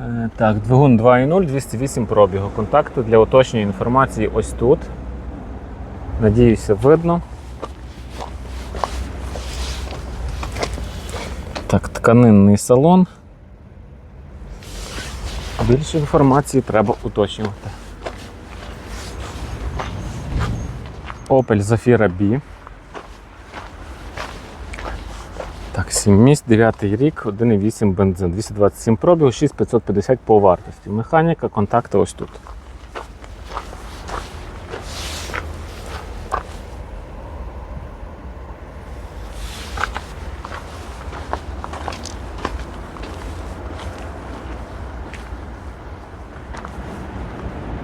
Е, Так, двигун 2.0, 208 пробігу. Контакти для уточнення інформації ось тут. Надіюся, видно. Так, тканинний салон. Більше інформації треба уточнювати. Opel Zafira B. Так, 7 місць, 9 рік, 1,8 бензин, 227 пробігу, 6550 по вартості. Механіка, контакти ось тут.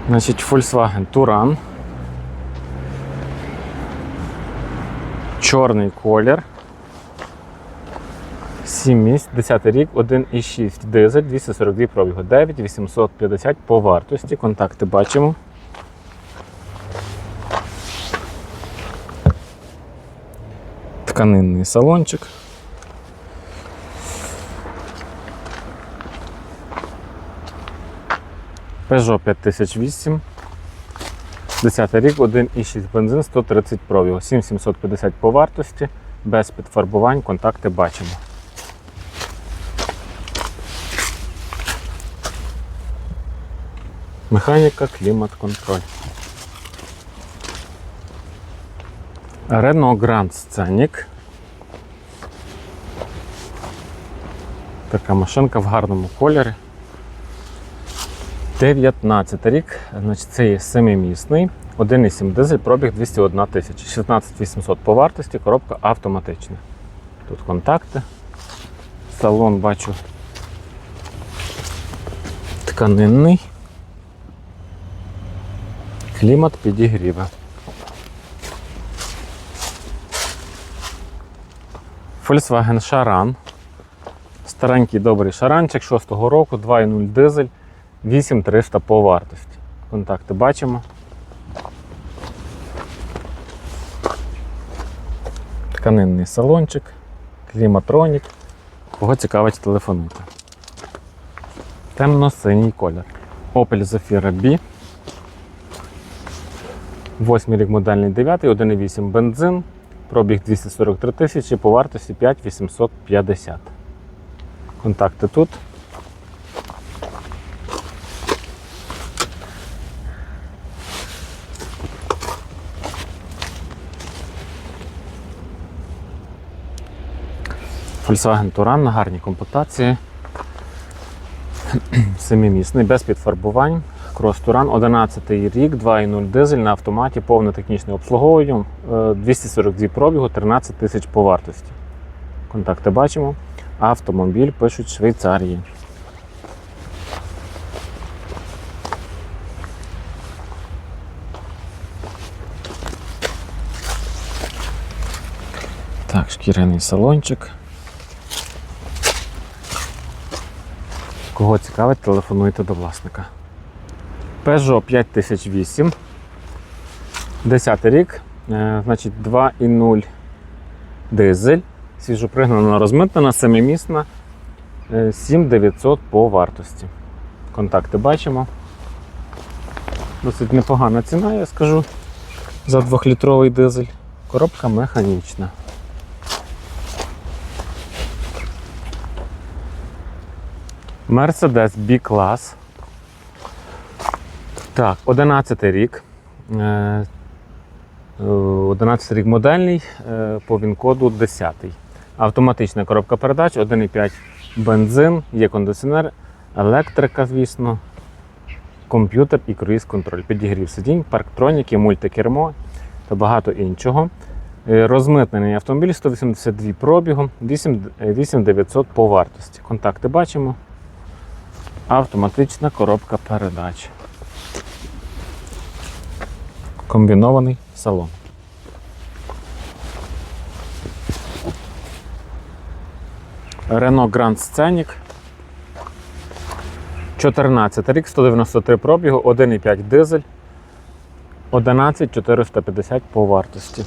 Значить, Volkswagen Touran. Чорний колір. 7 місць, 10 рік, 1,6 дизель, 242 пробігу, 9 850 по вартості. Контакти бачимо. Тканинний салончик. Peugeot 5008. 10 рік, 1,6 бензин, 130 пробігу, 7750 по вартості, без підфарбувань, контакти бачимо. Механіка, клімат, контроль. Renault Grand Scenic. Така машинка в гарному кольорі. 19 рік, значить це є семимісний, 1,7 дизель, пробіг 201 тисяча, 16 800 по вартості, коробка автоматична. Тут контакти. Салон бачу тканинний. Клімат підігріве. Volkswagen Charan. Старенький добрий шаранчик 6-го року, 2.0 дизель, 8300 по вартості. Контакти бачимо. Тканинний салончик, кліматронік. Кого цікавить телефонуйте. Темно-синій колір. Opel Zafira B. 8 рік модельний 9, 1,8 бензин, пробіг 243 тисячі, по вартості 5850. Контакти тут. Volkswagen Touran на гарній комплектації. Семимісний, без підфарбувань. Туран, 11 рік, 2.0 дизель на автоматі, повне технічне обслуговування, е, 242 пробігу, 13 тисяч по вартості. Контакти бачимо. Автомобіль пишуть Швейцарії. Так, шкіряний салончик. Кого цікавить, телефонуйте до власника. Peugeot 5008. 10 рік. Е, значить 2,0 дизель. Свіжопригнана розмитнена, семимісна. Е, 7900 по вартості. Контакти бачимо. Досить непогана ціна, я скажу, за 2-літровий дизель. Коробка механічна. Mercedes B-клас. Так, 11 рік. Е, е, 11 рік модельний е, по він-коду 10. Автоматична коробка передач, 1,5 бензин, є кондиціонер, електрика, звісно, комп'ютер і круїз-контроль. Підігрів сидінь, парктроніки, мультикермо та багато іншого. Е, Розмитнений автомобіль 182 пробігу, 8900 по вартості. Контакти бачимо. Автоматична коробка передач. Комбінований салон. Renault Grand Scenic. 14 рік, 193 пробігу, 1,5 дизель, 11450 по вартості.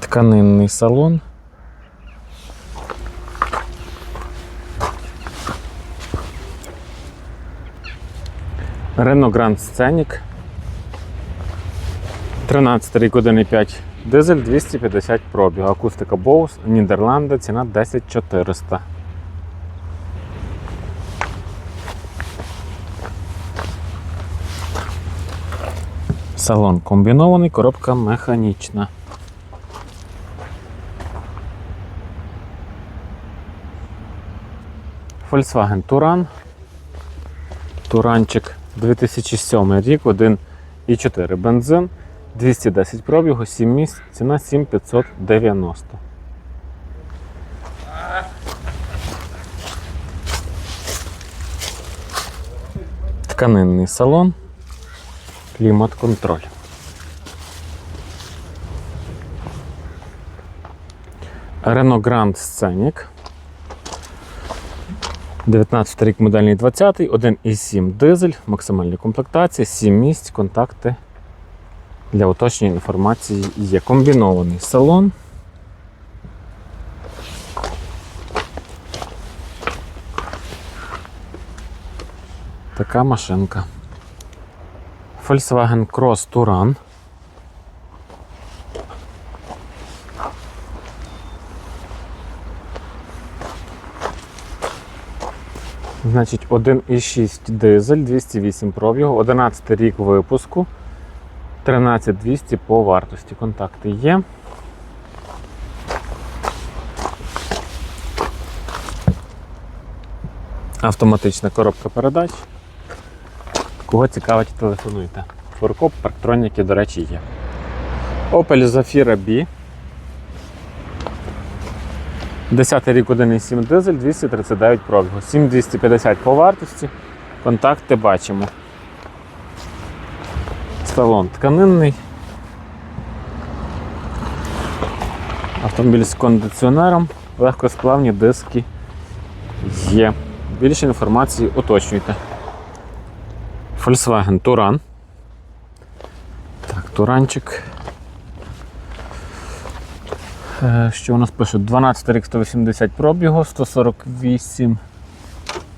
Тканинний салон. Renault Grand Scenic. 13 рік 1,5 дизель 250 пробіг. Акустика Bose, Нідерланди, ціна 10400. Салон комбінований, коробка механічна. Volkswagen Туран. Туранчик 2007 рік, 1,4 бензин, 210 пробігу, 7 місць, ціна 7590. Тканинний салон, клімат-контроль. Renault Grand Scenic. 19 рік модельний 20, 1,7 дизель, максимальні комплектації, 7 місць, контакти для уточнення інформації є. Комбінований салон. Така машинка. Volkswagen Cross Touran. Значить, 1,6 дизель, 208 пробігу, 11 рік випуску, 13200 по вартості. Контакти є. Автоматична коробка передач. Кого цікавить, телефонуйте. Форкоп, парктроніки, до речі, є. Opel Zafira B. 10 рік 1,7 дизель, 239 пробігу, 7250 по вартості. Контакти бачимо. Салон тканинний. Автомобіль з кондиціонером, легкосплавні диски є. Більше інформації уточнюйте. Volkswagen Touran. Так, Туранчик. Е, Що у нас пише? 12 рік 180 пробігу, 148.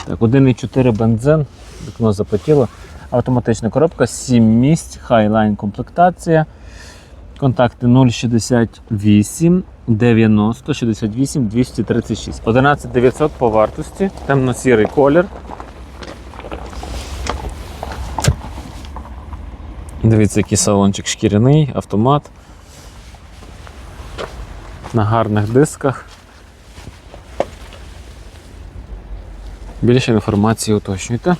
Так, 1,4 бензин, вікно запотіло. Автоматична коробка, 7 місць, Highline комплектація. Контакти 068 90 68 236. 11 900 по вартості. Темно-сірий колір. Дивіться, який салончик шкіряний, автомат на гарних дисках. Більше інформації уточнюйте.